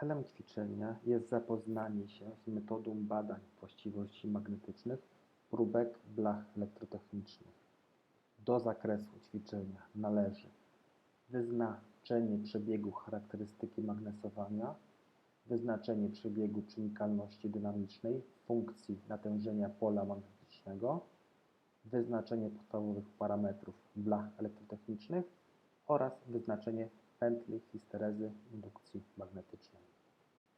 Celem ćwiczenia jest zapoznanie się z metodą badań właściwości magnetycznych próbek blach elektrotechnicznych. Do zakresu ćwiczenia należy wyznaczenie przebiegu charakterystyki magnesowania, wyznaczenie przebiegu przenikalności dynamicznej funkcji natężenia pola magnetycznego, wyznaczenie podstawowych parametrów blach elektrotechnicznych oraz wyznaczenie pętli histerezy indukcji magnetycznej.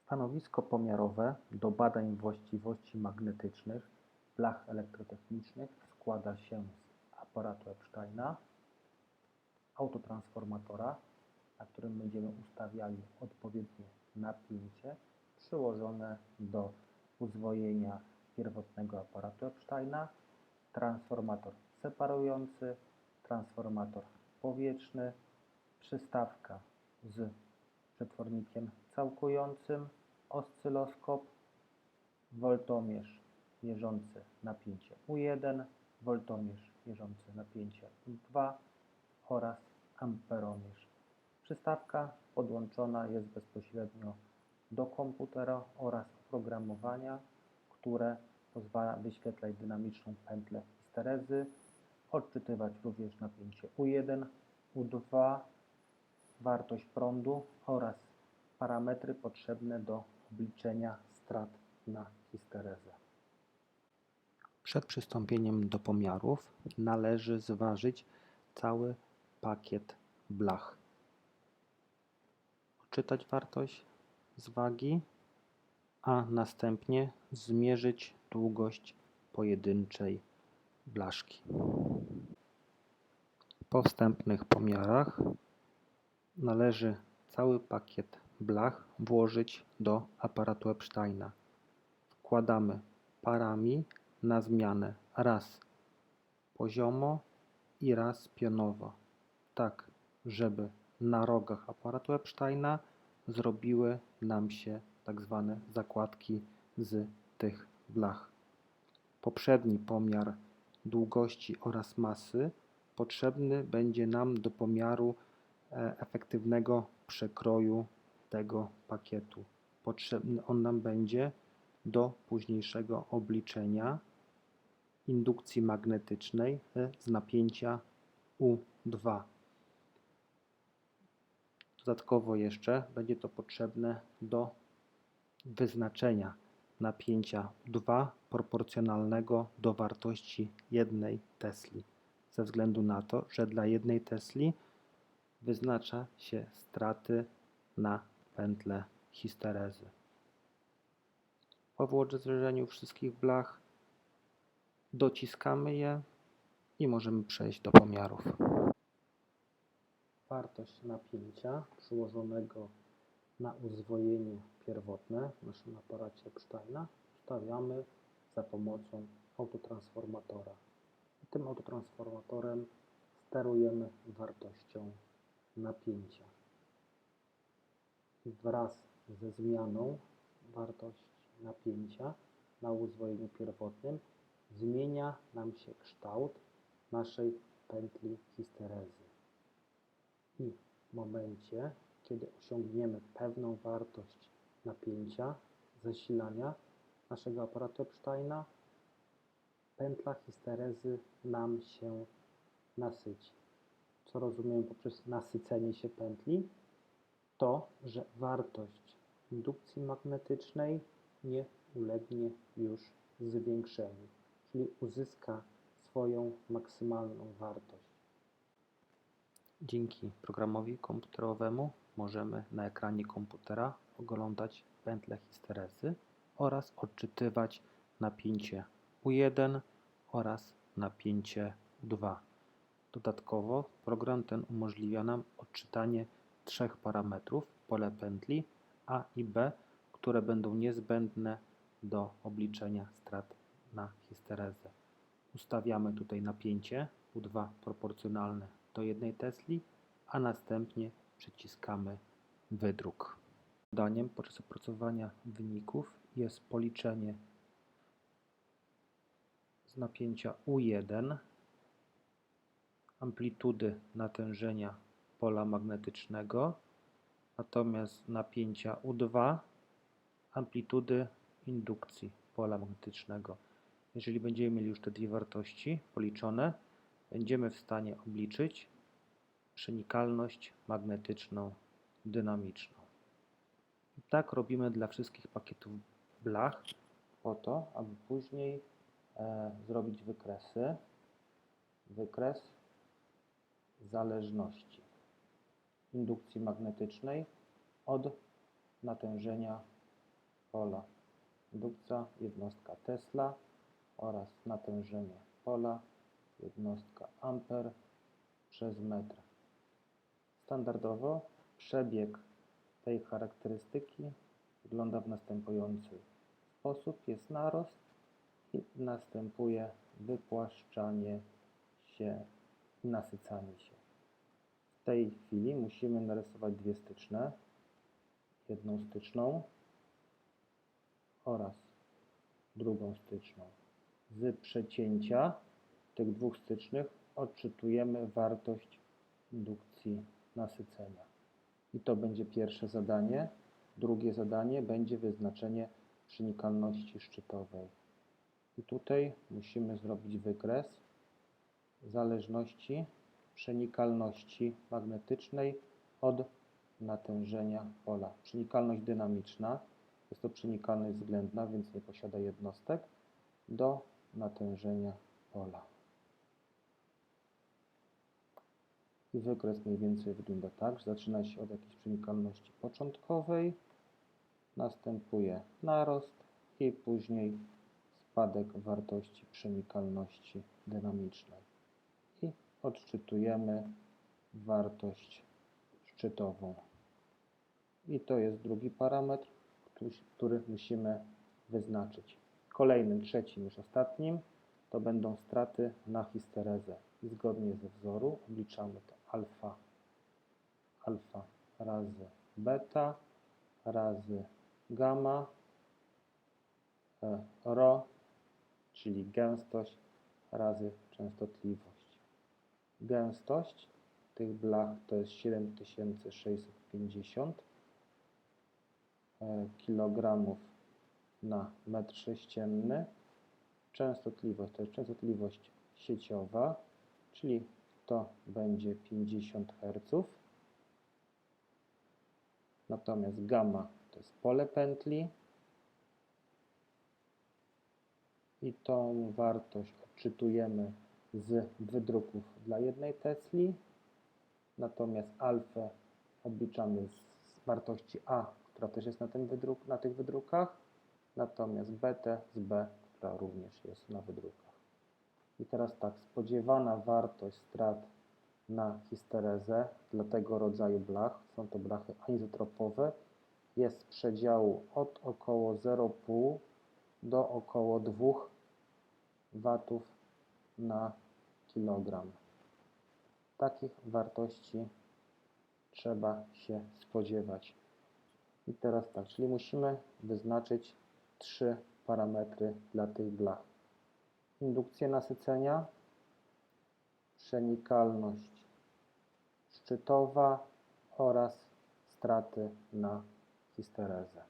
Stanowisko pomiarowe do badań właściwości magnetycznych blach elektrotechnicznych składa się z aparatu Epsteina, autotransformatora, na którym będziemy ustawiali odpowiednie napięcie przyłożone do uzwojenia pierwotnego aparatu Epsteina, transformator separujący, transformator powietrzny, przystawka z przetwornikiem całkującym, oscyloskop, woltomierz mierzący napięcie U1, woltomierz mierzący napięcie U2 oraz amperomierz. Przystawka podłączona jest bezpośrednio do komputera oraz oprogramowania, które pozwala wyświetlać dynamiczną pętlę histerezy, odczytywać również napięcie U1, U2, wartość prądu oraz parametry potrzebne do obliczenia strat na histerezę. Przed przystąpieniem do pomiarów należy zważyć cały pakiet blach. Odczytać wartość z wagi, a następnie zmierzyć długość pojedynczej blaszki. Po wstępnych pomiarach należy cały pakiet blach włożyć do aparatu Epsteina. Wkładamy parami na zmianę raz poziomo i raz pionowo, tak żeby na rogach aparatu Epsteina zrobiły nam się tak zwane zakładki z tych blach. Poprzedni pomiar długości oraz masy potrzebny będzie nam do pomiaru efektywnego przekroju tego pakietu. Potrzebny on nam będzie do późniejszego obliczenia indukcji magnetycznej e, z napięcia U2. Dodatkowo jeszcze będzie to potrzebne do wyznaczenia napięcia 2 proporcjonalnego do wartości 1 Tesli. Ze względu na to, że dla 1 Tesli wyznacza się straty na pętlę histerezy. Po włożeniu wszystkich blach dociskamy je i możemy przejść do pomiarów. Wartość napięcia przyłożonego na uzwojenie pierwotne w naszym aparacie Epsteina ustawiamy za pomocą autotransformatora. Tym autotransformatorem sterujemy wartością napięcia. Wraz ze zmianą wartości napięcia na uzwojeniu pierwotnym zmienia nam się kształt naszej pętli histerezy. I w momencie, kiedy osiągniemy pewną wartość napięcia, zasilania naszego aparatu Epsteina, pętla histerezy nam się nasyci. Co rozumiem poprzez nasycenie się pętli? To, że wartość indukcji magnetycznej nie ulegnie już zwiększeniu czyli uzyska swoją maksymalną wartość. Dzięki programowi komputerowemu możemy na ekranie komputera oglądać pętlę histerezy oraz odczytywać napięcie U1 oraz napięcie 2. Dodatkowo program ten umożliwia nam odczytanie trzech parametrów pole pętli A i B, które będą niezbędne do obliczenia strat na histerezę. Ustawiamy tutaj napięcie U2 proporcjonalne do 1 Tesli, a następnie przyciskamy wydruk. Zadaniem podczas opracowania wyników jest policzenie z napięcia U1 amplitudy natężenia pola magnetycznego natomiast napięcia U2 amplitudy indukcji pola magnetycznego. Jeżeli będziemy mieli już te dwie wartości policzone, będziemy w stanie obliczyć przenikalność magnetyczną dynamiczną. I tak robimy dla wszystkich pakietów blach po to, aby później e, zrobić wykresy. Wykres zależności indukcji magnetycznej od natężenia pola. Indukcja jednostka Tesla oraz natężenie pola jednostka amper przez metr. Standardowo przebieg tej charakterystyki wygląda w następujący sposób. Jest narost i następuje wypłaszczanie się i nasycanie się. W tej chwili musimy narysować dwie styczne. Jedną styczną oraz drugą styczną. Z przecięcia tych dwóch stycznych odczytujemy wartość indukcji nasycenia. I to będzie pierwsze zadanie. Drugie zadanie będzie wyznaczenie przenikalności szczytowej. I tutaj musimy zrobić wykres zależności przenikalności magnetycznej od natężenia pola. Przenikalność dynamiczna jest to przenikalność względna, więc nie posiada jednostek do natężenia pola. I wykres mniej więcej wygląda tak, że zaczyna się od jakiejś przenikalności początkowej, następuje narost i później spadek wartości przenikalności dynamicznej. Odczytujemy wartość szczytową. I to jest drugi parametr, który, który musimy wyznaczyć. Kolejnym, trzecim, już ostatnim, to będą straty na histerezę. I zgodnie ze wzoru obliczamy to alfa, alfa razy beta razy gamma, e, rho, czyli gęstość razy częstotliwość. Gęstość tych blach to jest 7650 kg na metr sześcienny. Częstotliwość to jest częstotliwość sieciowa, czyli to będzie 50 Hz. Natomiast gamma to jest pole pętli. I tą wartość odczytujemy z wydruków dla jednej Tesli. Natomiast alfę obliczamy z wartości A, która też jest na, tym wydruk, na tych wydrukach. Natomiast betę z B, która również jest na wydrukach. I teraz tak, spodziewana wartość strat na histerezę dla tego rodzaju blach, są to blachy anizotropowe, jest z przedziału od około 0,5 do około 2 watów na kilogram. Takich wartości trzeba się spodziewać. I teraz tak, czyli musimy wyznaczyć trzy parametry dla tych blach. Indukcję nasycenia, przenikalność szczytowa oraz straty na histerezę.